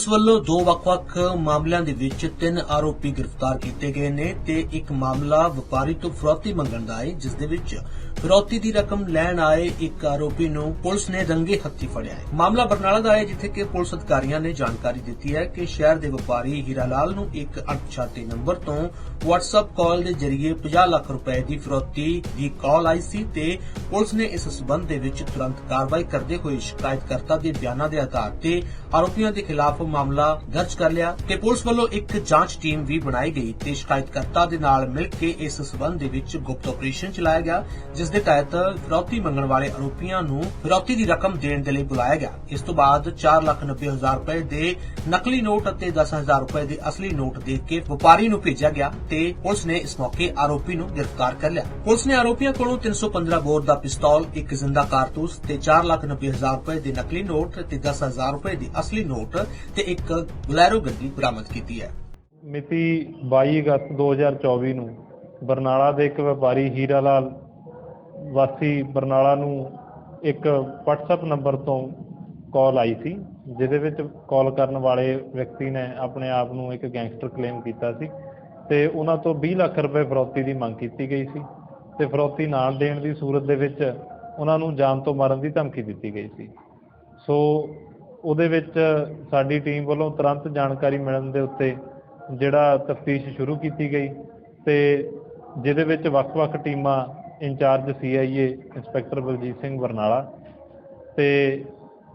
Police ਵੱਲੋਂ ਦੋ ਵੱਖ-ਵੱਖ ਮਾਮਲਿਆਂ ਦੇ ਵਿੱਚ ਤਿੰਨ ਆਰੋਪੀ ਗ੍ਰਿਫਤਾਰ ਕੀਤੇ ਗਏ ਨੇ ਤੇ ਇੱਕ ਮਾਮਲਾ ਵਪਾਰੀ ਤੋਂ ਫਰੌਤੀ ਮੰਗਣ ਦਾ ਹੈ ਜਿਸ ਦੇ ਵਿੱਚ ਫਰੌਤੀ ਦੀ ਰਕਮ ਲੈਣ ਆਏ ਇੱਕ ਆਰੋਪੀ ਨੂੰ ਪੁਲਿਸ ਨੇ ਰੰਗੇ ਹੱਥੀ ਫੜਿਆ ਹੈ ਮਾਮਲਾ ਬਰਨਾਲਾ ਦਾ ਹੈ ਜਿੱਥੇ ਕਿ ਪੁਲਿਸ ਅਧਿਕਾਰੀਆਂ ਨੇ ਜਾਣਕਾਰੀ ਦਿੱਤੀ ਹੈ ਕਿ ਸ਼ਹਿਰ ਦੇ ਵਪਾਰੀ ਹੀਰਾ ਲਾਲ ਨੂੰ ਇੱਕ ਅਣਪਛਾਤੇ ਨੰਬਰ ਤੋਂ WhatsApp ਕਾਲ ਦੇ ਜ਼ਰੀਏ 50 ਲੱਖ ਰੁਪਏ ਦੀ ਫਰੌਤੀ ਦੀ ਕਾਲ ਆਈ ਸੀ ਤੇ ਪੁਲਿਸ ਨੇ ਇਸ ਸਬੰਧ ਦੇ ਵਿੱਚ ਤੁਰੰਤ ਕਾਰਵਾਈ ਕਰਦੇ ਹੋਏ ਸ਼ਿਕਾਇਤਕਰਤਾ ਦੇ ਬਿਆਨਾਂ ਦੇ ਆਧਾਰ ਤੇ ਆਰੋਪੀਆਂ ਦੇ ਖਿਲਾਫ ਮਾਮਲਾ ਦਰਜ ਕਰ ਲਿਆ ਤੇ ਪੁਲਿਸ ਵੱਲੋਂ ਇੱਕ ਜਾਂਚ ਟੀਮ ਵੀ ਬਣਾਈ ਗਈ ਤੇ ਸ਼ਿਕਾਇਤਕਰਤਾ ਦੇ ਨਾਲ ਮਿਲ ਕੇ ਇਸ ਸਬੰਧ ਦੇ ਵਿੱਚ ਗੁਪਤ ਆਪਰੇਸ਼ਨ ਚਲਾਇਆ ਗਿਆ, ਜਿਸ ਦੇ ਤਹਿਤ ਫਿਰੌਤੀ ਮੰਗਣ ਵਾਲੇ ਆਰੋਪੀਆਂ ਨੂੰ ਫਿਰੌਤੀ ਦੀ ਰਕਮ ਦੇਣ ਦੇ ਲਈ ਬੁਲਾਇਆ ਗਿਆ। ਇਸ ਤੋਂ ਬਾਅਦ 490000 ਰੁਪਏ ਦੇ ਨਕਲੀ ਨੋਟ ਅਤੇ 10000 ਰੁਪਏ ਦੇ ਅਸਲੀ ਨੋਟ ਦੇ ਕੇ ਵਪਾਰੀ ਨੂੰ ਭੇਜਿਆ ਗਿਆ ਤੇ ਪੁਲਿਸ ਨੇ ਇਸ ਮੌਕੇ ਆਰੋਪੀ ਨੂੰ ਗ੍ਰਿਫਤਾਰ ਕਰ ਲਿਆ। ਪੁਲਿਸ ਨੇ ਆਰੋਪੀਆਂ ਕੋਲੋਂ 315 ਬੋਰ ਦਾ ਪਿਸਤੌਲ, ਇੱਕ ਜ਼ਿੰਦਾ ਕਾਰਤੂਸ ਤੇ 490000 ਰੁਪਏ ਦੇ ਨਕਲੀ ਨੋਟ ਤੇ 10000 ਰੁਪਏ ਦੀ ਅਸਲੀ ਨੋਟ ਤੇ ਇੱਕ ਬਲੈਰੋ ਗੱਡੀ ਬਰਾਮਦ ਕੀਤੀ ਹੈ। ਮਿਤੀ 22 ਅਗਸਤ 2024 ਨੂੰ ਬਰਨਾਲਾ ਦੇ ਇੱਕ ਵਪਾਰੀ ਹੀਰਾ ਲਾਲ ਵਾਸੀ ਬਰਨਾਲਾ ਨੂੰ ਇੱਕ WhatsApp ਨੰਬਰ ਤੋਂ ਕਾਲ ਆਈ ਸੀ, ਜਿਹਦੇ ਵਿੱਚ ਕਾਲ ਕਰਨ ਵਾਲੇ ਵਿਅਕਤੀ ਨੇ ਆਪਣੇ ਆਪ ਨੂੰ ਇੱਕ ਗੈਂਗਸਟਰ ਕਲੇਮ ਕੀਤਾ ਸੀ ਤੇ ਉਹਨਾਂ ਤੋਂ 20 ਲੱਖ ਰੁਪਏ ਫਰੌਤੀ ਦੀ ਮੰਗ ਕੀਤੀ ਗਈ ਸੀ ਤੇ ਫਰੌਤੀ ਨਾ ਦੇਣ ਦੀ ਸੂਰਤ ਦੇ ਵਿੱਚ ਉਹਨਾਂ ਨੂੰ ਜਾਨ ਤੋਂ ਮਾਰਨ ਦੀ ਧਮਕੀ ਦਿੱਤੀ ਗਈ ਸੀ। ਸੋ ਉਹਦੇ ਵਿੱਚ ਸਾਡੀ ਟੀਮ ਵੱਲੋਂ ਤੁਰੰਤ ਜਾਣਕਾਰੀ ਮਿਲਣ ਦੇ ਉੱਤੇ ਜਿਹੜਾ ਤਫਤੀਸ਼ ਸ਼ੁਰੂ ਕੀਤੀ ਗਈ ਤੇ ਜਿਹਦੇ ਵਿੱਚ ਵੱਖ-ਵੱਖ ਟੀਮਾਂ incharge CIA inspector Baljit Singh Barnala ਤੇ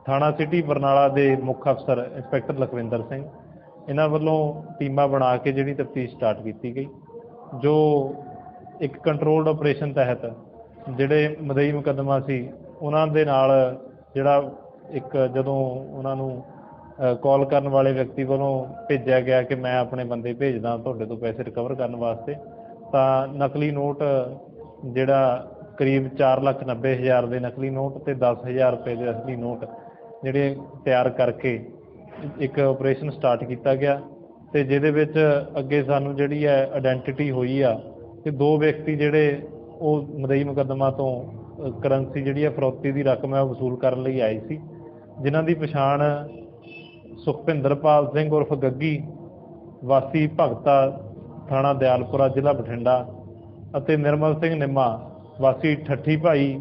ਥਾਣਾ ਸਿਟੀ ਬਰਨਾਲਾ ਦੇ ਮੁੱਖ ਅਫਸਰ ਇੰਸਪੈਕਟਰ ਲਖਵਿੰਦਰ ਸਿੰਘ, ਇਹਨਾਂ ਵੱਲੋਂ ਟੀਮਾਂ ਬਣਾ ਕੇ ਜਿਹੜੀ ਤਫਤੀਸ਼ ਸਟਾਰਟ ਕੀਤੀ ਗਈ, ਜੋ ਇੱਕ ਕੰਟਰੋਲਡ ਆਪਰੇਸ਼ਨ ਤਹਿਤ ਜਿਹੜੇ ਮਦਈ ਮੁਕੱਦਮਾ ਸੀ, ਉਹਨਾਂ ਦੇ ਨਾਲ ਜਿਹੜਾ ਇੱਕ ਜਦੋਂ ਉਹਨਾਂ ਨੂੰ ਕਾਲ ਕਰਨ ਵਾਲੇ ਵਿਅਕਤੀ ਵੱਲੋਂ ਭੇਜਿਆ ਗਿਆ ਕਿ ਮੈਂ ਆਪਣੇ ਬੰਦੇ ਭੇਜਦਾ, ਤੁਹਾਡੇ ਤੋਂ ਪੈਸੇ ਰਿਕਵਰ ਕਰਨ ਵਾਸਤੇ, ਤਾਂ ਨਕਲੀ ਨੋਟ ਜਿਹੜਾ ਕਰੀਬ 490000 ਦੇ ਨਕਲੀ ਨੋਟ ਤੇ 10000 ਰੁਪਏ ਦੇ ਅਸਲੀ ਨੋਟ ਜਿਹੜੇ ਤਿਆਰ ਕਰਕੇ ਇੱਕ ਆਪਰੇਸ਼ਨ ਸਟਾਰਟ ਕੀਤਾ ਗਿਆ ਤੇ ਜਿਹਦੇ ਵਿੱਚ ਅੱਗੇ ਸਾਨੂੰ ਜਿਹੜੀ ਹੈ ਆਇਡੈਂਟੀਟੀ ਹੋਈ ਆ ਕਿ ਦੋ ਵਿਅਕਤੀ ਜਿਹੜੇ ਉਹ ਮਦਈ ਮੁਕੱਦਮਾ ਤੋਂ ਕਰੰਸੀ ਜਿਹੜੀ ਹੈ ਫਰੌਤੀ ਦੀ ਰਕਮ ਹੈ ਉਹ ਵਸੂਲ ਕਰਨ ਲਈ ਆਏ ਸੀ। ਜਿਨ੍ਹਾਂ ਦੀ ਪਛਾਣ ਸੁਖਪਿੰਦਰਪਾਲ ਸਿੰਘ ਉਰਫ ਗੱਗੀ, ਵਾਸੀ ਭਗਤਾ ਥਾਣਾ ਦਿਆਲਪੁਰਾ, ਜ਼ਿਲ੍ਹਾ ਬਠਿੰਡਾ ਅਤੇ ਨਿਰਮਲ ਸਿੰਘ ਨਿੰਮਾ, ਵਾਸੀ ਠੱਠੀ ਭਾਈ,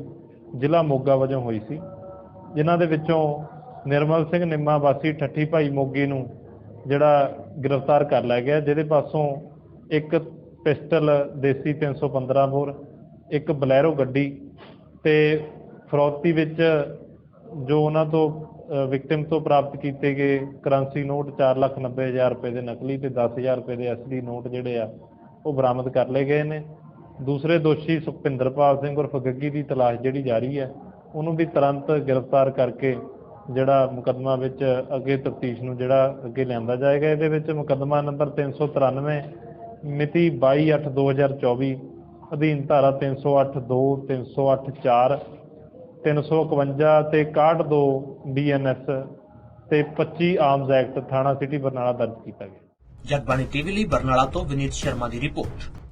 ਜ਼ਿਲ੍ਹਾ ਮੋਗਾ ਵਜੋਂ ਹੋਈ ਸੀ। ਜਿਨ੍ਹਾਂ ਦੇ ਵਿੱਚੋਂ ਨਿਰਮਲ ਸਿੰਘ ਨਿੰਮਾ, ਵਾਸੀ ਠੱਠੀ ਭਾਈ ਮੋਗੇ ਨੂੰ ਜਿਹੜਾ ਗ੍ਰਿਫਤਾਰ ਕਰ ਲਿਆ ਗਿਆ, ਜਿਹਦੇ ਪਾਸੋਂ ਇੱਕ ਪਿਸਟਲ ਦੇਸੀ 315 ਬੋਰ, ਇੱਕ ਬਲੈਰੋ ਗੱਡੀ ਤੇ ਫਰੋਤੀ ਵਿੱਚ ਜੋ ਉਹਨਾਂ ਤੋਂ ਵਿਕਟਿਮ ਤੋਂ ਪ੍ਰਾਪਤ ਕੀਤੇ ਗਏ ਕਰੰਸੀ ਨੋਟ 490000 ਰੁਪਏ ਦੇ ਨਕਲੀ ਤੇ 10000 ਰੁਪਏ ਦੇ ਅਸਲੀ ਨੋਟ ਜਿਹੜੇ ਆ, ਉਹ ਬਰਾਮਦ ਕਰ ਲਏ ਗਏ ਨੇ। ਦੂਸਰੇ ਦੋਸ਼ੀ ਸੁਖਪਿੰਦਰਪਾਲ ਸਿੰਘ ਉਰਫ ਗੱਗੀ ਦੀ ਤਲਾਸ਼ ਜਿਹੜੀ ਜਾਰੀ ਹੈ, ਉਹਨੂੰ ਵੀ ਤੁਰੰਤ ਗ੍ਰਿਫਤਾਰ ਕਰਕੇ ਜਿਹੜਾ ਮੁਕੱਦਮਾ ਵਿੱਚ ਅੱਗੇ ਤਫਤੀਸ਼ ਨੂੰ ਜਿਹੜਾ ਅੱਗੇ ਲਿਆਂਦਾ ਜਾਏਗਾ, ਇਹਦੇ ਵਿੱਚ ਮੁਕੱਦਮਾ ਨੰਬਰ 393 ਮਿਤੀ 22/8/2024 ਅਧੀਨ ਧਾਰਾ 308 2 308 4 351 ਤੇ 62 ਬੀਐਨਐਸ ਤੇ 25 ਆਰਮਜ਼ ਐਕਟ ਥਾਣਾ ਸਿਟੀ ਬਰਨਾਲਾ ਦਰਜ ਕੀਤਾ ਗਿਆ। ਜਗਬਾਣੀ ਟੀਵੀ ਲਈ ਬਰਨਾਲਾ ਤੋਂ ਵਿਨੀਤ ਸ਼ਰਮਾ ਦੀ ਰਿਪੋਰਟ।